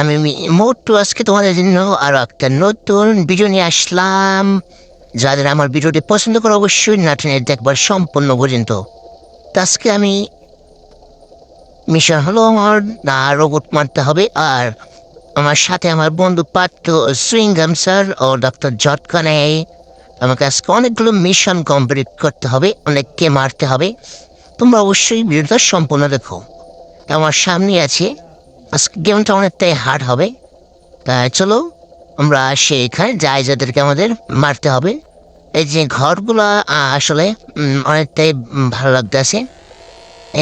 আমি মোটু, আজকে তোমাদের জন্য আরও একটা নতুন ভিডিও নিয়ে আসলাম। যাদের আমার ভিডিওটি পছন্দ করে অবশ্যই নাটনে দেখবার সম্পূর্ণ পর্যন্ত। আজকে আমি মিশন হলো আমার না রোবট মারতে হবে। আর আমার সাথে আমার বন্ধু পাত্র সুইংগাম স্যার ও ডক্টর জটকানে আমাকে আজকে অনেকগুলো মিশন কমপ্লিট করতে হবে, অনেককে মারতে হবে। তোমরা অবশ্যই ভিডিওটা সম্পূর্ণ দেখো। আমার সামনে আছে আজকে গেমটা অনেকটাই হার্ড হবে। তা চলো, আমরা সেখানে যাই, যাদেরকে আমাদের মারতে হবে। এই যে ঘরগুলো আসলে অনেকটাই ভালো লাগতেছে।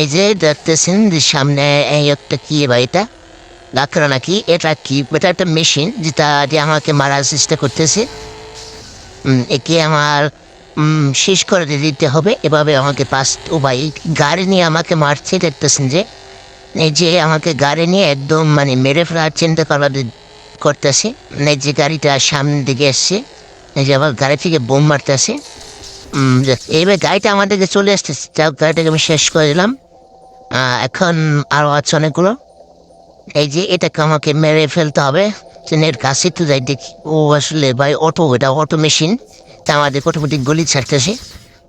এই যে দেখতেছেন সামনে এই একটা কি বা এটা? ডাক্তার নাকি? এটা কি? এটা একটা মেশিন যেটা দিয়ে আমাকে মারার চেষ্টা করতেছে। একে আমার শেষ করে দিতে হবে। এভাবে আমাকে পাস ও গাড়ি নিয়ে আমাকে মারছে, দেখতেছেন যে যে আমাকে গাড়ি নিয়ে একদম মানে মেরে ফেলার চিন্তা করার করতেছে। যে গাড়িটা সামনের দিকে এসছে। যে আবার গাড়ি থেকে বোম মারতেছে। এইবার গাড়িটা আমার দিকে চলে আসতেছে। যাও গাড়িটাকে আমি শেষ করে দিলাম। এখন আরও আছে অনেকগুলো। এই যে, এটাকে আমাকে মেরে ফেলতে হবে। ট্রেনের কাছে তো যাই দেখি। ও আসলে ভাই অটো, এটা অটো মেশিন। তা আমাদের অটোমেটিক গলি ছাড়তেছে।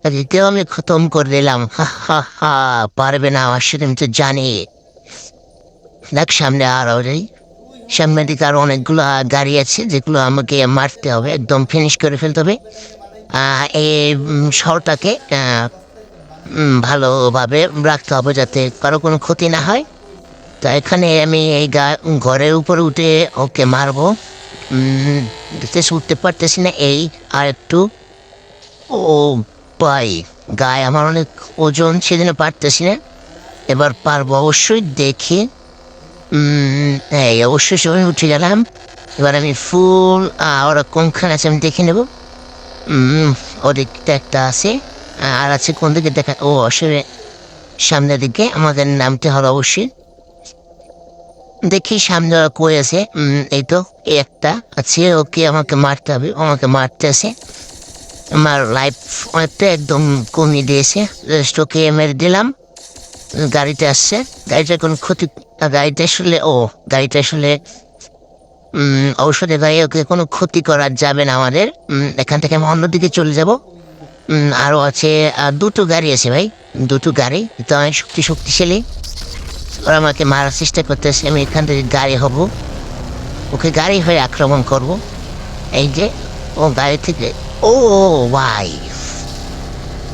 তাকে কেউ আমি খতম করে দিলাম। হা হা হা, পারবে না, আমার সাথে আমি তো জানি। দেখ, সামনে আরও যাই। সামনের দিকে আরও অনেকগুলো গাড়ি আছে, যেগুলো আমাকে মারতে হবে, একদম ফিনিশ করে ফেলতে হবে। এই শহরটাকে ভালোভাবে রাখতে হবে যাতে কারও কোনো ক্ষতি না হয়। তা এখানে আমি এই গা- ঘরের উপরে উঠে ওকে মারবো। উঠতে পারতেছি না। এই, আর একটু। ও পাই গায়ে আমার অনেক ওজন সেদিনে পারতেছি না। এবার পারব অবশ্যই, দেখি। এই অবশ্যই সবাই উঠে গেলাম। এবার আমি ফুল ওরা কোনখানে আছে আমি দেখে নেব। ওদিকটা একটা আছে। আর আছে কোন দিকে? দেখা ও, আসলে সামনের দিকে। আমাদের নামতে হবে অবশ্যই। দেখি সামনে ওরা কই আছে। এই তো একটা আছে। ওকে আমাকে মারতে হবে। আমাকে মারতে আছে। আমার লাইফ অনেকটা একদম কমিয়ে দিয়েছে। জাস্ট ওকে মেরে দিলাম। গাড়িতে আসছে। গাড়িটা কোনো ক্ষতি গাড়িটা আসলে ও গাড়িটা আসলে ঔষধে গাড়ি ওকে কোনো ক্ষতি করা যাবে না আমাদের। এখান থেকে আমি অন্যদিকে চলে যাব। আরও আছে দুটো গাড়ি আছে ভাই, দুটো গাড়ি। তো অনেক শক্তি শক্তিশালী। ওরা আমাকে মারার চেষ্টা করতেছে, আমি এখান থেকে গাড়ি হব। ওকে গাড়ি হয়ে আক্রমণ করব। এই যে, ও গাড়ি থেকে, ও, ভাই।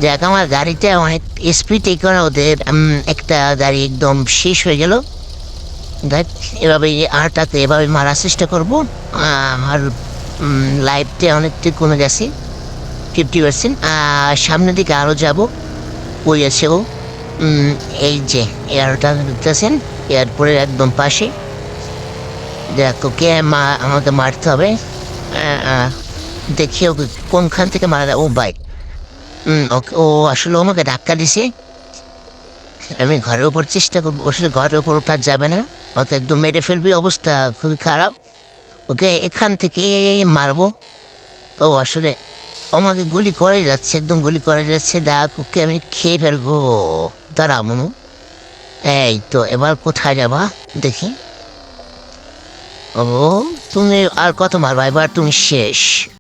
দেখ আমার গাড়িতে অনেক স্পিডে করে ওদের একটা গাড়ি একদম শেষ হয়ে গেল। দেখ, এভাবে আরটাকে এভাবে মারার চেষ্টা করব। আমার লাইফটা অনেকটা কমে গেছে ফিফটি পার্সেন্ট সামনের দিকে আরও যাব, ওই আছে ও এই যে এয়ারটা দেখতেছেন এয়ারপোর্টের একদম পাশে। দেখ, ওকে মা, আমাকে মারতে হবে। দেখি ওকে কোনখান থেকে মারা যায়। ও বাইক ও আসলে আমাকে ধাক্কা দিছে। আমি ঘরের উপর চেষ্টা করব আসলে ঘরের উপর ওঠা যাবে না। ওকে একদম মেরে ফেলবি, অবস্থা খুবই খারাপ। ওকে, এখান থেকে মারবো। তো আসলে আমাকে গুলি করে যাচ্ছে, একদম গুলি করে যাচ্ছে। দেখ, ওকে আমি খেয়ে ফেলব। দাঁড়া, মনু। এই তো, এবার কোথায় যাবা? দেখি। ও, তুমি আর কত মারবা? এবার তুমি শেষ।